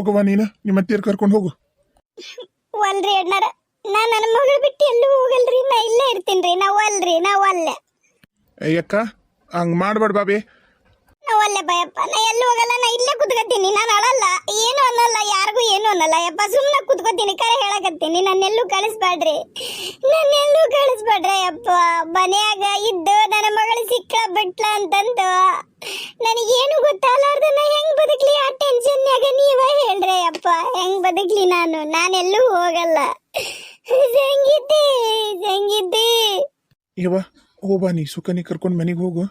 ಹೋಗವ ನೀನು? ನಿಮ್ಮ ಅತ್ತಿಯರ್ ಕರ್ಕೊಂಡು ಹೋಗು. ಒಲ್ರಿ ಅಣ್ಣಾರ. ನಾ ನನ್ನ ಮಗಳು ಬಿಟ್ಟು ಎಲ್ಲೂ ಹೋಗಲ್ರಿ. ನಾ ಇಲ್ಲೇ ಇರ್ತೀನಿ ನಾವು ಅಲ್ರಿ ನಾವು ಅಲ್ಲೇ. ಅಯ್ಯಕ್ಕ ಹಂಗ್ ಮಾಡ್ಬೇಡ ಬಾಬಿ. ನಾವು ಅಲ್ಲೇ ಭಯಪ್ಪ ನಾ ಎಲ್ಲೂ ಹೋಗಲ್ಲ ನಾ ಇಲ್ಲೇ ಕುತ್ಕೋತೀನಿ. ನಾನು ಅಳಲ್ಲ. ಏನು ಅನ್ನಲ್ಲ ಯಾರಿಗೂ ಏನು ಅನ್ನಲ್ಲ. ಯಪ್ಪ ಸುಮ್ಮನೆ ಕುತ್ಕೋತೀನಿ. ಕರೆ ಹೇಳಕತ್ತೀನಿ. ನನ್ನೆಲ್ಲೂ ಕಳಿಸ್ಬೇಡ್ರಿ. ನನ್ನೆಲ್ಲೂ ಕಳಿಸ್ಬೇಡ್ರಿ ಯಪ್ಪ. ಮನ್ಯಾಗ ಇದ್ದು ನನ್ನ ಮಗಳು ಸಿಕ್ಕ ಬಿಟ್ಲ ಅಂತಂದು. ನನಗೇನು ಗೊತ್ತಾಗಲಾರ್ದ ನಾ ಹೆಂಗ್ ಬದುಕ್ಲಿ ಆ ಟೆನ್ಷನ್ಯಾಗ ನೀವ ಹೇಳ್ರಿ ಅಪ್ಪ ಹೆಂಗ್ ಬದುಕ್ಲಿ ನಾನು ನಾನೆಲ್ಲೂ ಹೋಗಲ್ಲ. ಸಂಗೀತಿ ಸಂಗೀತಿ ಯವ್ವ ನೀ ಸುಖನಿ ಕರ್ಕೊಂಡು ಮನೆಗೆ ಹೋಗು.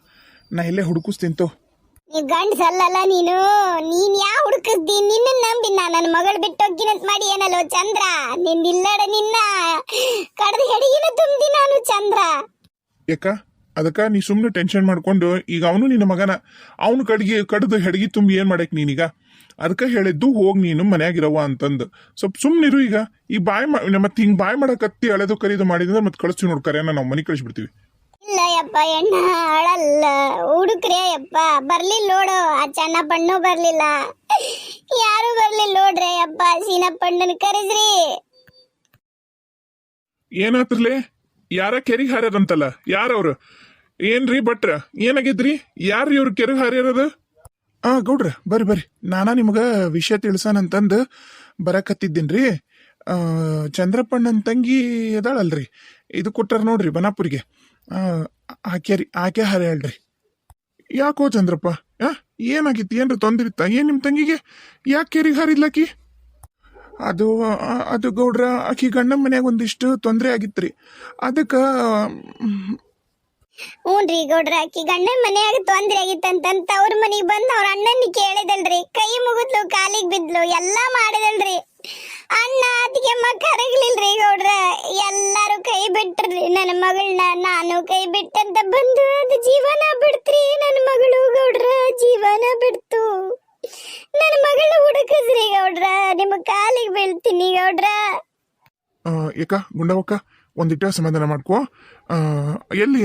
ನಾ ಇಲ್ಲೇ ಹುಡುಕಿಸ್ತಿಂತೋ ನೀವ್ ಗಂಡ್ಸಲ್ಲಲ್ಲ ನೀನು? ನೀನ್ ಯಾ ಹುಡುಕಿಸ್ದಿ? ನಿನ್ನ ನಂಬಿ ನಾ ನನ್ನ ಮಗಳು ಬಿಟ್ಟು ಹೋಗಿನಂತ ಮಾಡಿ ಏನಲ್ಲೋ ಚಂದ್ರ? ನಿನ್ ಇಲ್ಲಡ ನಿನ್ನ. ಕಡದ ಹೆಡಿಗಿನ ತುಂಬಿ ನಾನು ಚಂದ್ರ. ಯಾಕ ಅದಕ್ಕ ನೀ ಸುಮ್ಮನೆ ಟೆನ್ಷನ್ ಮಾಡ್ಕೊಂಡು ಈಗ ಅವನು ನಿನ್ನ ಮಗನ. ಅವನು ಕಡ್ಗಿ ಕಡ್ದು ಹೆಡ್ಗಿ ತುಂಬಿ ಏನ್ ಮಾಡಕ್ ನೀನೀಗ? ಅದಕ್ಕೆ ಹೇಳಿದ್ದು ಹೋಗಿ ನೀನು ಮನ್ಯಾಗಿರವ ಅಂತಂದು. ಸ್ವಲ್ಪ ಸುಮ್ಮನಿರು ಈಗ. ಈ ಬಾಯ್ ಮತ್ತೆ ಹಿಂಗ್ ಬಾಯ್ ಮಾಡಕತ್ತಿ ಅಳೆದು ಕರೀದು ಮಾಡಿದ್ರೆ ಮತ್ತೆ ಕಳಿಸ್ತೀವಿ ನೋಡ್ಕರೆ ನಾವು ಮನೆ ಕಳಿಸ್ಬಿಡ್ತೀವಿ. ಇಲ್ಲ ಯಪ್ಪ ಎಣ್ಣ ಅಳಲ್ಲ ಹುಡುಕ್ರೆ ಯಪ್ಪ. ಬರ್ಲಿಲ್ಲ ನೋಡು. ಆ ಚನ್ನ ಪಣ್ಣು ಬರ್ಲಿಲ್ಲ. ಯಾರು ಬರ್ಲಿಲ್ಲ ನೋಡ್ರೆ ಯಪ್ಪ. ಸೀನಪ್ಪಣ್ಣನ ಕರೆಸ್ರಿ. ಏನಾತ್ರಲೆ? ಯಾರ ಕೆರಿಗೆ ಹಾರ್ಯಾರಂತಲ್ಲ? ಯಾರವ್ರು ಏನ್ರಿ ಭಟ್ರ? ಏನಾಗಿದ್ರಿ? ಯಾರು ಇವ್ರು ಕೆರಿ ಹಾರ್ಯಾರದ? ಆ ಗೌಡ್ರ ಬರ್ರಿ ಬರ್ರಿ. ನಾನು ನಿಮ್ಗೆ ವಿಷಯ ಅಂತಂದು ಬರಕತ್ತಿದ್ದೀನಿ ಆ, ಚಂದ್ರಪ್ಪಣ್ಣನ ತಂಗಿ ಅದಾಳಲ್ರಿ. ಇದು ಕೊಟ್ಟಾರ ನೋಡ್ರಿ ಬನಾಪುರಿಗೆ. ಆಕೆ ರೀ ಆಕೆ ಹಾರ್ಯಾಳ್ರಿ. ಯಾಕೋ ಚಂದ್ರಪ್ಪ? ಹಾಂ ಏನಾಗಿತ್ತು? ಏನ್ರ ತೊಂದ್ರಿತ್ತ? ಏನು ನಿಮ್ಮ ತಂಗಿಗೆ? ಯಾಕೆ ಕೆರಿಗೆ ಹಾರಿದ್ಲಾಕಿ? ಅದು ಅದು ಗೌಡ್ರ ಆಕಿ ಗಂಡನ ಮನ್ಯಾಗ ಒಂದಿಷ್ಟು ತೊಂದರೆ ಆಗಿತ್ತು ರೀ ಮ್, ಹ್ಞೂನ್ರಿ ಗೌಡ್ರ, ಆಕಿ ಗಂಡನ ಮನ್ಯಾಗ ತೊಂದ್ರೆ ಆಗಿತ್ತಂತಂತ ಅವ್ರ ಮನೆಗೆ ಬಂದು ಅವ್ರ ಅಣ್ಣನ ಕೇಳಿದಲ್ರಿ. ಕೈ ಮುಗಿದ್ಲು, ಕಾಲಿಗೆ ಬಿದ್ಲು, ಎಲ್ಲಾ ಮಾಡಿದಲ್ರಿ. ಅಣ್ಣ ಅದಕ್ಕೆ ಕರಗ್ಲಿಲ್ರಿ ಗೌಡ್ರ. ಎಲ್ಲಾರು ಕೈ ಬಿಟ್ರಿ ನನ್ನ ಮಗಳನ್ನ ನಾನು ಕೈ ಬಿಟ್ಟಂತ ಬಂದು ಅದು ಜೀವನ ಬಿಡ್ತ್ರಿ ನನ್ನ ಮಗಳು ಗೌಡ್ರ, ಜೀವನ ಬಿಡ್ತು. ನನ್ನ ಮಗಳು ಹುಡುಕಿದ್ರಿ ಗೌಡ್ರ ನಿಮ್ಮ ಕಾಲಿಗೆ ಬೀಳ್ತೀನಿ ಗೌಡ್ರ. ಏಕ ಗುಂಡವಕ್ಕ ಒಂದಿಟ್ಟ ಸಮಾಧಾನ ಮಾಡ್ಕೋ. ಎಲ್ಲಿ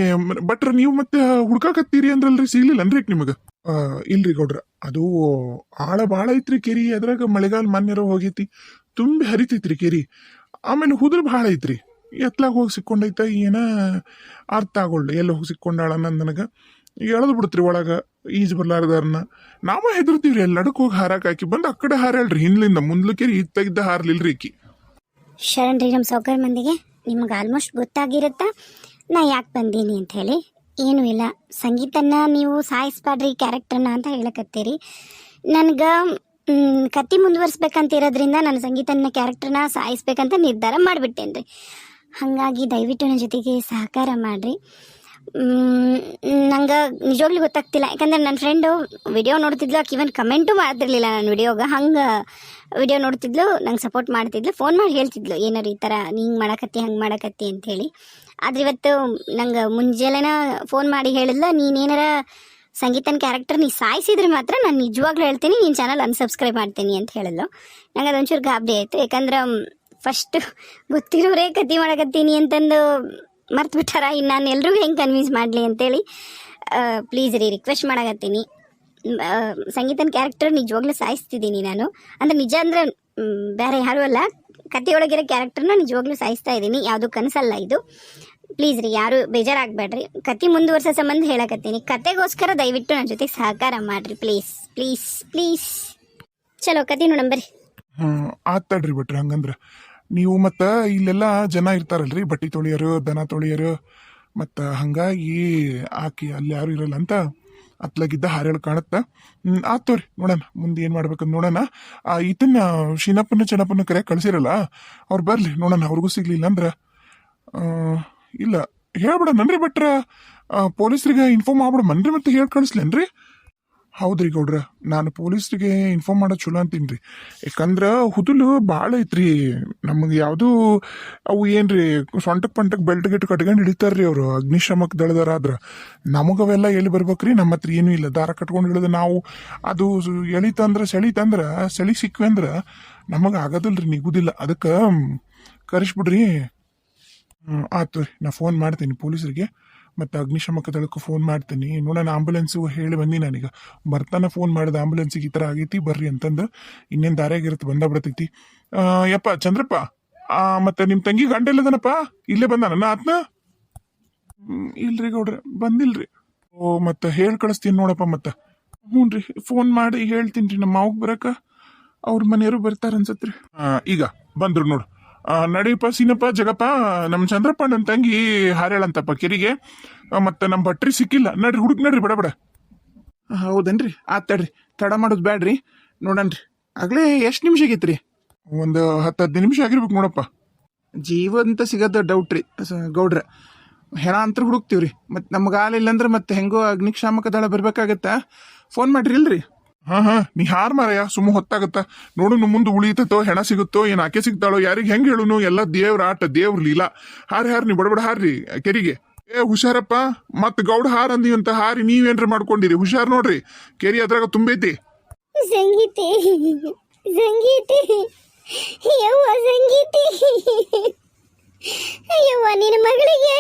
ಬಟ್ರ ನೀವು ಮತ್ತೆ ಹುಡ್ಕಾಕತ್ತೀರಿ ಅಂದ್ರಲ್ರಿ? ಸಿಗ್ಲಿಲ್ಲನ್ರಿ ನಿಮಗ? ನಿಮಗೆ ಇಲ್ರಿ ಗೌಡ್ರ. ಅದು ಆಳ ಬಾಳ ಐತ್ರಿ ಕೆರಿ, ಅದ್ರಾಗ ಮಳೆಗಾಲ ಮನ್ಯರ ಹೋಗೈತಿ. ತುಂಬಿ ಹರಿತೈತ್ರಿ ಕೆರಿ. ಆಮೇಲೆ ಹುದ್ರ ಭಾಳ ಐತ್ರಿ. ಎತ್ಲಾಗ ಹೋಗಿ ಸಿಕ್ಕೊಂಡೈತ, ಏನ ಅರ್ಥ ಆಗೋಳ್ಳ ಎಲ್ಲಿ ಹೋಗಿ ಸಿಕ್ಕೊಂಡಾಳ ನನಗ. ಎಳೆದು ಬಿಡ್ತ್ರಿ ಒಳಗ, ಈಜ್ ಬರ್ಲಾರ್ದಾರನ್ನ ನಾವ ಹೆದರ್ತೀವ್ರಿ, ಎಲ್ಲ ನಡಕ್ ಹೋಗಿ ಹಾರಾಕ್ ಹಾಕಿ. ಬಂದ್ ಆ ಕಡೆ ಹಾರಲ್ರಿ. ಹಿಂದ್ಲಿಂದ ಮುಂದ್ಲಕೇರಿ ಇತ್ತಾಗಿದ್ದ ಹಾರ್ಲಿಲ್ರಿ ಈಕಿ. ಶರಣ್ರಿ ನಮ್ಮ ಸೌಕರ್ ಮಂದಿಗೆ. ನಿಮ್ಗೆ ಆಲ್ಮೋಸ್ಟ್ ಗೊತ್ತಾಗಿರುತ್ತಾ? ನಾ ಯಾಕೆ ಬಂದೀನಿ ಅಂತ ಹೇಳಿ. ಏನೂ ಇಲ್ಲ. ಸಂಗೀತನ ನೀವು ಸಾಯಿಸ್ಬಾಡ್ರಿ ಕ್ಯಾರೆಕ್ಟರ್ನ ಅಂತ ಹೇಳಕತ್ತೀರಿ. ನನಗೆ ಕತ್ತಿ ಮುಂದುವರ್ಸ್ಬೇಕಂತ ಇರೋದ್ರಿಂದ ನಾನು ಸಂಗೀತನ ಕ್ಯಾರೆಕ್ಟರ್ನ ಸಾಯಿಸ್ಬೇಕಂತ ನಿರ್ಧಾರ ಮಾಡಿಬಿಟ್ಟೇನೆ ರೀ ಹಾಗಾಗಿ ದಯವಿಟ್ಟು ನನ್ನ ಜೊತೆಗೆ ಸಹಕಾರ ಮಾಡಿರಿ. ನಂಗೆ ನಿಜವಾಗ್ಲೂ ಗೊತ್ತಾಗ್ತಿಲ್ಲ. ಯಾಕಂದ್ರೆ ನನ್ನ ಫ್ರೆಂಡು ವಿಡಿಯೋ ನೋಡ್ತಿದ್ಲು, ಆಕೆ ಇವನ್ ಕಮೆಂಟು ಮಾಡ್ತಿರ್ಲಿಲ್ಲ ನನ್ನ ವಿಡಿಯೋಗೆ ಹಂಗೆ ವಿಡಿಯೋ ನೋಡ್ತಿದ್ಲು, ನಂಗೆ ಸಪೋರ್ಟ್ ಮಾಡ್ತಿದ್ಲು ಫೋನ್ ಮಾಡಿ ಹೇಳ್ತಿದ್ಲು, ಏನಾರು ಈ ಥರ ಹಿಂಗೆ ಮಾಡಕತ್ತಿ, ಹಂಗೆ ಮಾಡಕತ್ತಿ ಅಂಥೇಳಿ ಆದ್ರೆ ಇವತ್ತು ನಂಗೆ ಮುಂಜಾನೆನ ಫೋನ್ ಮಾಡಿ ಹೇಳಿದ್ಲ ನೀನೇನಾರ ಸಂಗೀತನ ಕ್ಯಾರೆಕ್ಟರ್ ನೀ ಸಾಯಿಸಿದ್ರೆ ಮಾತ್ರ ನಾನು ನಿಜವಾಗ್ಲೂ ಹೇಳ್ತೀನಿ ನಿನ್ನ ಚಾನಲ್ ಅನ್ಸಬ್ಸ್ಕ್ರೈಬ್ ಮಾಡ್ತೀನಿ ಅಂತ ಹೇಳಿದ್ಲು. ನಂಗೆ ಅದೊಂಚೂರು ಗಾಬರಿ ಆಯಿತು. ಯಾಕಂದ್ರೆ ಫಸ್ಟ್ ಗೊತ್ತಿರೋರೇ ಕತಿ ಮಾಡಕತ್ತೀನಿ ಅಂತಂದು ಮರ್ತು ಬಿಟ್ಟಾರ? ಇನ್ನು ನಾನು ಎಲ್ರಿಗೂ ಹೆಂಗೆ ಕನ್ವಿನ್ಸ್ ಮಾಡಲಿ ಅಂತೇಳಿ ಪ್ಲೀಸ್ ರೀ ರಿಕ್ವೆಸ್ಟ್ ಮಾಡಕತ್ತೀನಿ. ಆ, ಸಂಗೀತನ ಕ್ಯಾರೆಕ್ಟರ್ ನಿಜವಾಗ್ಲೂ ಸಾಯಿಸ್ತಿದ್ದೀನಿ ನಾನು. ಅಂದರೆ ನಿಜ ಅಂದರೆ ಬೇರೆ ಯಾರು ಅಲ್ಲ. ಕಥೆಯೊಳಗಿರೋ ಕ್ಯಾರೆಕ್ಟರ್ನ ನಿಜವಾಗ್ಲೂ ಸಾಯಿಸ್ತಾ ಇದ್ದೀನಿ. ಯಾವುದು ಕನಸಲ್ಲ ಇದು. ಪ್ಲೀಸ್ ರೀ ಯಾರು ಬೇಜಾರಾಗಬೇಡ್ರಿ. ಕತೆ ಮುಂದುವರ್ಸೋ ಸಂಬಂಧ ಹೇಳಕತ್ತೀನಿ. ಕತೆಗೋಸ್ಕರ ದಯವಿಟ್ಟು ನನ್ನ ಜೊತೆ ಸಹಕಾರ ಮಾಡ್ರಿ ಪ್ಲೀಸ್ ಪ್ಲೀಸ್ ಪ್ಲೀಸ್ ಚಲೋ ಕತೆ ನೋಡಂಬರಿ ಹಾಂ ಹ್ಮ್ ಆತ್ ತಡ್ರಿ ಬಿಟ್ರಿ ಹಂಗಂದ್ರ. ನೀವು ಮತ್ತ ಇಲ್ಲೆಲ್ಲ ಜನ ಇರ್ತಾರಲ್ರಿ, ಬಟ್ಟಿ ತೊಳಿಯರು, ದನ ತೊಳಿಯರು, ಮತ್ತ ಹಂಗಾಗಿ ಆಕಿ ಅಲ್ಲಿ ಯಾರು ಇರಲ್ಲ ಅಂತ ಅತ್ಲಾಗಿದ್ದ ಹಾರೇಳು ಕಾಣತ್ತ. ಆತ್ ತೋರಿ ನೋಡೋಣ, ಮುಂದೆ ಏನ್ ಮಾಡ್ಬೇಕಂತ ನೋಡೋಣ. ಈತನ್ನ ಶೀನಪ್ಪನ ಚೆನ್ನಪ್ಪನ ಕರೆ ಕಳ್ಸಿರಲ್ಲ, ಅವ್ರು ಬರ್ಲಿ ನೋಡೋಣ, ಅವ್ರಿಗೂ ಸಿಗ್ಲಿಲ್ಲ ಅಂದ್ರ. ಇಲ್ಲ ಇಲ್ಲ, ಹೇಳ್ಬಿಡೋಣನ್ರಿ ಬಟ್ರ ಪೊಲೀಸರಿಗೆ ಇನ್ಫಾರ್ಮ್ ಮಾಡ್ಬಿಡಮನ್ರಿ ಮತ್ತೆ ಹೇಳಿ ಕಳಿಸ್ಲೇನ್ರಿ. ಹೌದ್ರಿ ಗೌಡ್ರ. ನಾನು ಪೊಲೀಸ್ರಿಗೆ ಇನ್ಫಾರ್ಮ್ ಮಾಡೋದು ಚಲೋ ಅಂತೀನಿ ಯಾಕಂದ್ರೆ ಹುದುಲು ಭಾಳ ಐತ್ರಿ. ನಮಗೆ ಯಾವುದು ಅವು ಏನ್ರಿ, ಸೊಂಟಕ್ ಪಂಟಕ್ ಬೆಲ್ಟ್ ಗಿಟ್ ಕಟ್ಕೊಂಡು ಹಿಡಿತಾರ್ರಿ ಅವರು. ಅಗ್ನಿಶಾಮಕ ದಳದಾರ ಆದ್ರ. ನಮಗವೆಲ್ಲ ಎಲ್ಲಿ ಬರ್ಬೇಕ್ರಿ? ನಮ್ಮ ಹತ್ರ ಏನೂ ಇಲ್ಲ. ದಾರ ಕಟ್ಕೊಂಡು ಹಿಡಿದು ನಾವು ಅದು ಎಳಿತಂದ್ರೆ ಸೆಳಿತಂದ್ರೆ ಸೆಳಿ ಸಿಕ್ವಿ ಅಂದ್ರೆ ನಮಗೆ ಆಗೋದಿಲ್ರಿ, ನಿಗುದಿಲ್ಲ. ಅದಕ್ಕೆ ಕರಿಸ್ಬಿಡ್ರಿ. ಆಯ್ತು ರೀ ನಾ ಫೋನ್ ಮಾಡ್ತೀನಿ ಪೊಲೀಸರಿಗೆ. ಮತ್ತು ಅಗ್ನಿಶಾಮಕ ದಳಕ್ಕೂ ಫೋನ್ ಮಾಡ್ತೀನಿ. ನೋಡೋಣ ಆಂಬುಲೆನ್ಸು ಹೇಳಿ ಬಂದಿ ನಾನೀಗ. ಬರ್ತಾನೆ ಫೋನ್ ಮಾಡಿದ ಆಂಬುಲೆನ್ಸಿಗೆ ಈ ಥರ ಆಗೈತಿ ಬರ್ರಿ ಅಂತಂದು. ಇನ್ನೇನು ದಾರಿಯಾಗಿರುತ್ತೆ ಬಂದ ಬಿಡ್ತೈತಿ. ಯಪ್ಪ ಚಂದ್ರಪ್ಪ ಮತ್ತೆ ನಿಮ್ಮ ತಂಗಿ ಗಂಡ ಇಲ್ಲದನಪ್ಪ? ಇಲ್ಲೇ ಬಂದಾನ? ಆತ್ನ? ಹ್ಮ್, ಇಲ್ರಿ ಗೌಡ್ರೆ ಬಂದಿಲ್ರಿ. ಓ ಮತ್ತೆ ಹೇಳಿ ಕಳಿಸ್ತೀನಿ ನೋಡಪ್ಪ ಮತ್ತೆ. ಹ್ಞೂ ರೀ ಫೋನ್ ಮಾಡಿ ಹೇಳ್ತೀನಿ ರೀ ನಮ್ಮ ಮಾವಿಗೆ ಬರಕ. ಅವ್ರ ಮನೆಯವರು ಬರ್ತಾರ ಅನ್ಸತ್ರಿ. ಈಗ ಬಂದ್ರು ನೋಡು. ನಡೀಪ ಸೀನಪ್ಪ ಜಗಪ್ಪ ನಮ್ಮ ಚಂದ್ರಪ್ಪ ನನ್ನ ತಂಗಿ ಹಾರ್ಯಾಳಂತಪ್ಪ ಕಿರಿಗೆ. ಮತ್ತು ನಮ್ಮ ಭಟ್ರಿ ಸಿಕ್ಕಿಲ್ಲ. ನಡ್ರಿ ಹುಡುಕ್ ನಡ್ರಿ ಬಡ ಬಡ. ಹೌದನ್ರಿ? ಆತ್ ತಡ್ರಿ. ತಡ ಮಾಡೋದು ಬ್ಯಾಡ್ರಿ. ನೋಡನ್ರಿ. ಆಗ್ಲೇ ಎಷ್ಟು ನಿಮಿಷ ಆಗೈತ್ರಿ? ಒಂದು ಹತ್ತು ಹದಿನೈದು ನಿಮಿಷ ಆಗಿರ್ಬೇಕು ನೋಡಪ್ಪ. ಜೀವಂತ ಸಿಗೋದು ಡೌಟ್ ರೀ. ಗೌಡ್ರ. ಹೆಣ ಅಂತ ಹುಡುಕ್ತೀವ್ರಿ. ಮತ್ತು ನಮ್ಗೆ ಆಲಿಲ್ಲ ಅಂದ್ರೆ ಮತ್ತೆ ಹೆಂಗೋ ಅಗ್ನಿಶಾಮಕ ದಳ ಬರ್ಬೇಕಾಗತ್ತ? ಫೋನ್ ಮಾಡ್ರಿ ಇಲ್ರಿ? ಹಾ ಹಾ, ನೀ ಹಾರ್ ಮಾರಯ್ಯ ಸುಮ್ಮ ಹೊತ್ತಾಗತ್ತ? ನೋಡು ಮುಂದೆ ಉಳಿತತೋ, ಹೆಣ ಸಿಗುತ್ತೋ, ಏನ್ ಆಕೆ ಸಿಗ್ತಾಳೋ, ಯಾರಿಗೆ ಹೆಂಗೆ ಹೇಳುನು, ಎಲ್ಲ ದೇವ್ರ ಆಟ, ದೇವ್ರ ಲೀಲಾ. ಹಾರಿ ಹಾರಿ, ನೀ ಬಡಬಡ ಹಾರ್ರಿ, ಕೆರಿಗೆ. ಏ, ಹುಷಾರಪ್ಪ ಮತ್ ಗೌಡ ಹಾರ್ ಅಂದಿವಂತ ಹಾರಿ ನೀವೇನ್ರ ಮಾಡ್ಕೊಂಡಿರಿ? ಹುಷಾರ್ ನೋಡ್ರಿ, ಕೆರಿ ಅದ್ರಾಗ ತುಂಬೈತಿ. ಸಂಗೀತಿ ನಿನ್ನ ಮಗಳಿಗೆ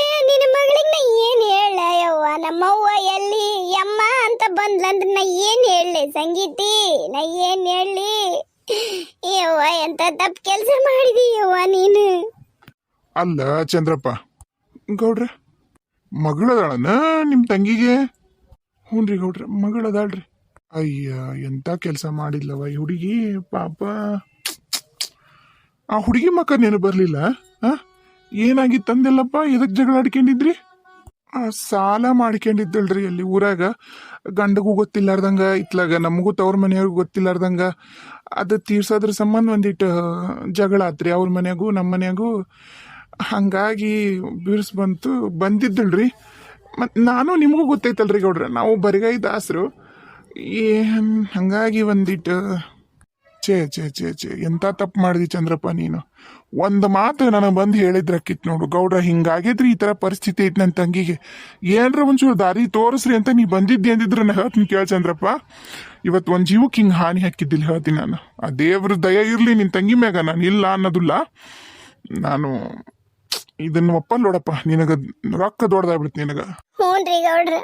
ತಪ್ಪು ಕೆಲಸ ಮಾಡಿದಿ ಯವ್ವ ನೀನು? ಅಲ್ಲ ಚಂದ್ರಪ್ಪ ಗೌಡ್ರ ಮಗಳದಾಳನ ನಿಮ್ ತಂಗಿಗೆ? ಹ್ಞೂನ್ರಿ ಗೌಡ್ರ ಮಗಳದಾಳ್ರಿ. ಅಯ್ಯ ಎಂತ ಕೆಲಸ ಮಾಡಿಲ್ಲವ ಈ ಹುಡುಗಿ ಪಾಪ. ಆ ಹುಡುಗಿ ಮಕ್ಕ ನೆನಪು ಬರಲಿಲ್ಲ ಆ? ಏನಾಗಿತ್ತು ಅಂದೆಲ್ಲಪ್ಪ ಎದಕ್ ಜಗಳ ಆಡ್ಕೊಂಡಿದ್ರಿ? ಆ, ಸಾಲ ಮಾಡ್ಕೊಂಡಿದ್ದಳ್ರಿ ಅಲ್ಲಿ ಊರಾಗ. ಗಂಡಗೂ ಗೊತ್ತಿಲ್ಲಾರ್ದಂಗ, ಇತ್ಲಾಗ ನಮಗೂ ತವ್ರ ಮನೆಯವ್ರಿಗೂ ಗೊತ್ತಿಲ್ಲಾರ್ದಂಗ, ಅದು ತೀರ್ಸೋದ್ರ ಸಂಬಂಧ ಒಂದಿಟ್ಟು ಜಗಳ ಆತ್ರಿ ಅವ್ರ ಮನೆಗೂ ನಮ್ಮ ಮನೆಗೂ ಹಂಗಾಗಿ ಬಿರ್ಸ್ ಬಂತು ಬಂದಿದ್ದಳ್ರಿ ಮತ್ತು ನಾನು ನಿಮಗೂ ಗೊತ್ತೈತಲ್ರಿ ಗೌಡ್ರ, ನಾವು ಬರಿಗೈ ದಾಸರು. ಏನ್, ಹಂಗಾಗಿ ಒಂದಿಟ್ಟು ಛೇ ಛೇ ಛೇ ಛೇ, ಎಂತ ತಪ್ಪು ಮಾಡಿದಿ ಚಂದ್ರಪ್ಪ ನೀನು? ಒಂದು ಮಾತು ನನಗೆ ಬಂದು ಹೇಳಿದ್ರಕ್ಕಿತ್ತು ನೋಡು, ಗೌಡ್ರ ಹಿಂಗಾಗಿದ್ರಿ ಈ ಥರ ಪರಿಸ್ಥಿತಿ ಐತಿ ನನ್ನ ತಂಗಿಗೆ. ಏನರ ಒಂಚೂರು ದಾರಿ ತೋರಿಸ್ರಿ ಅಂತ ನೀ ಬಂದಿದ್ದೆ ಅಂದಿದ್ರೆ ನಾನು ಹೇಳ್ತೀನಿ ಕೇಳ ಚಂದ್ರಪ್ಪ. ಇವತ್ತು ಒಂದು ಜೀವಕ್ಕೆ ಹಿಂಗೆ ಹಾನಿ ಹಾಕಿದ್ದಿಲ್ಲ ಹೇಳ್ತೀನಿ ನಾನು. ಆ ದೇವ್ರ ದಯ ಇರಲಿ ನಿನ್ನ ತಂಗಿ ಮ್ಯಾಗ ನಾನು ಇಲ್ಲ ಅನ್ನೋದಿಲ್ಲ. ನಾನು ಇದನ್ನು ಒಪ್ಪ ನೋಡಪ್ಪ, ನಿನಗ ರೊಕ್ಕ ದೊಡ್ಡದಾಗ್ಬಿಡ್ತು ನಿನಗ. ಹ್ಞೂನ್ರಿ ಗೌಡ್ರ.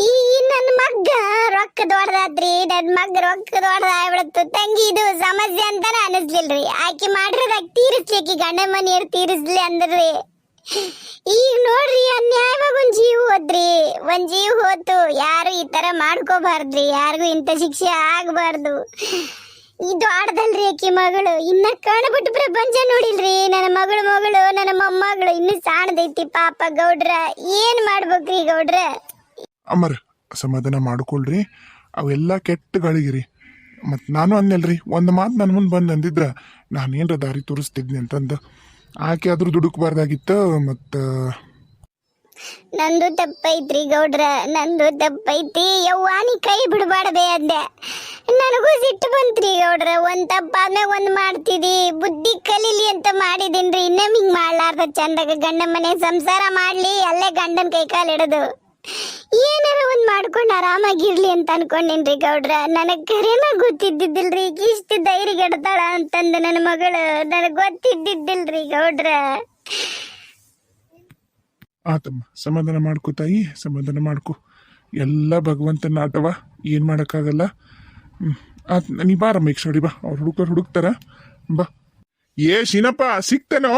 ಈ ನನ್ನ ಮಗ್ಗ ರೊಕ್ಕ ದೊಡ್ಡದಾದ್ರಿ ನನ್ನ ಮಗ್ಗ ರೊಕ್ಕ ದೊಡ್ಡದಾಗ್ಬಿಡತ್ತು. ತಂಗಿ ಇದು ಸಮಸ್ಯೆ ಅಂತಾನೆ ಅನಿಸ್ಲಿಲ್ರಿ. ಆಕೆ ಮಾಡಿರೋದಾಗ ತೀರಿಸ್ಲಿಕ್ಕೆ ಗಂಡ ಮನೆಯವ್ರು ತೀರಿಸ್ಲಿ ಅಂದ್ರಿ. ಈಗ ನೋಡ್ರಿ, ಅನ್ಯಾಯವಾಗ ಒಂದ್ ಜೀವ ಹೋದ್ರಿ. ಒಂದ್ ಜೀವ ಹೋತು, ಯಾರು ಈ ತರ ಮಾಡ್ಕೋಬಾರ್ದ್ರಿ. ಯಾರಿಗೂ ಇಂಥ ಶಿಕ್ಷೆ ಆಗ್ಬಾರ್ದು. ಇದು ಆಡದಲ್ರಿ ಆಕಿ ಮಗಳು. ಇನ್ನ ಕಾಣಬಿಟ್ಟು ಪ್ರಪಂಚ ನೋಡಿಲ್ರಿ, ನನ್ನ ಮೊಮ್ಮಗಳು ಇನ್ನು ಸಾಣದೈತಿ ಪಾಪ ಗೌಡ್ರ. ಏನ್ ಮಾಡ್ಬೇಕ್ರಿ ಗೌಡ್ರ? ಅಮರ್ ಸಮಾಧಾನ ಮಾಡ್ಕೊಳ್ರಿ. ಅವೆಲ್ಲ ಕೆಟ್ಟ ಗಳಿಗಿರಿ ಮತ್ತು ನಾನು ಅಂದೆಲ್ರಿ ಒಂದು ಮಾತು ನನ್ನ ಮುಂದೆ ಬಂದು ಅಂದಿದ್ರ ನಾನೇನರ ದಾರಿ ತೋರಿಸ್ತಿದ್ನಿ ಅಂತಂದು. ಆಕೆ ಆದ್ರೂ ದುಡುಕ್ಬಾರ್ದಾಗಿತ್ತು ಮತ್ತ? ನಂದು ತಪ್ಪೈತ್ರಿ ಗೌಡ್ರ ನಂದು ತಪ್ಪೈತಿ. ಯವ್ವ ನೀ ಕೈ ಬಿಡಬಾರ್ದೆ ಅಂದೆ. ನನಗೂ ಸಿಟ್ಟು ಬಂತ್ರಿ ಗೌಡ್ರ. ಒಂದ್ ತಪ್ಪಾದ್ಮೇಲೆ ಒಂದ್ ಮಾಡ್ತಿದಿ. ಬುದ್ಧಿ ಕಲೀಲಿ ಅಂತ ಮಾಡಿದೀನ್ರಿ. ಇನ್ನೊಮ್ಮೆ ಹಿಂಗ್ ಮಾಡ್ಲಾರ್ದ ಚಂದಾಗ. ಗಂಡ ಮನೆ ಸಂಸಾರ ಮಾಡ್ಲಿ, ಅಲ್ಲೇ ಗಂಡನ ಕೈ ಕಾಲು ಹಿಡಿದು ಏನಾರ ಒಂದ್ ಮಾಡ್ಕೊಂಡು ಆರಾಮಾಗಿರ್ಲಿ ಅಂತ ಅನ್ಕೊಂಡಿನ್ರಿ ಗೌಡ್ರ. ನನಗ್ ಕರೆನ ಗೊತ್ತಿದ್ದಿದ್ದಿಲ್ರಿ. ಇಷ್ಟ ಧೈರ್ಯ ಗೆಡ್ತಾಳ ಅಂತಂದ ನನ್ನ ಮಗಳು. ನನಗ್ ಗೊತ್ತಿದ್ದಿದ್ದಿಲ್ರಿ ಗೌಡ್ರ. ಆತಮ್ಮ, ಸಮಾಧಾನ ಮಾಡ್ಕೋ ತಾಯಿ, ಸಮಾಧಾನ ಮಾಡ್ಕೋ. ಎಲ್ಲ ಭಗವಂತನ ಆಟವ. ಏನು ಮಾಡೋಕ್ಕಾಗಲ್ಲ. ಆತ್ ನೀ ಬಾರಮ್ಮ ಈಗ ಸಡಿ ಬಾ. ಅವ್ರು ಹುಡುಕರು ಹುಡುಕ್ತಾರ. ಬಾ. ಏ ಶೀನಪ್ಪ ಸಿಕ್ತೇನೋ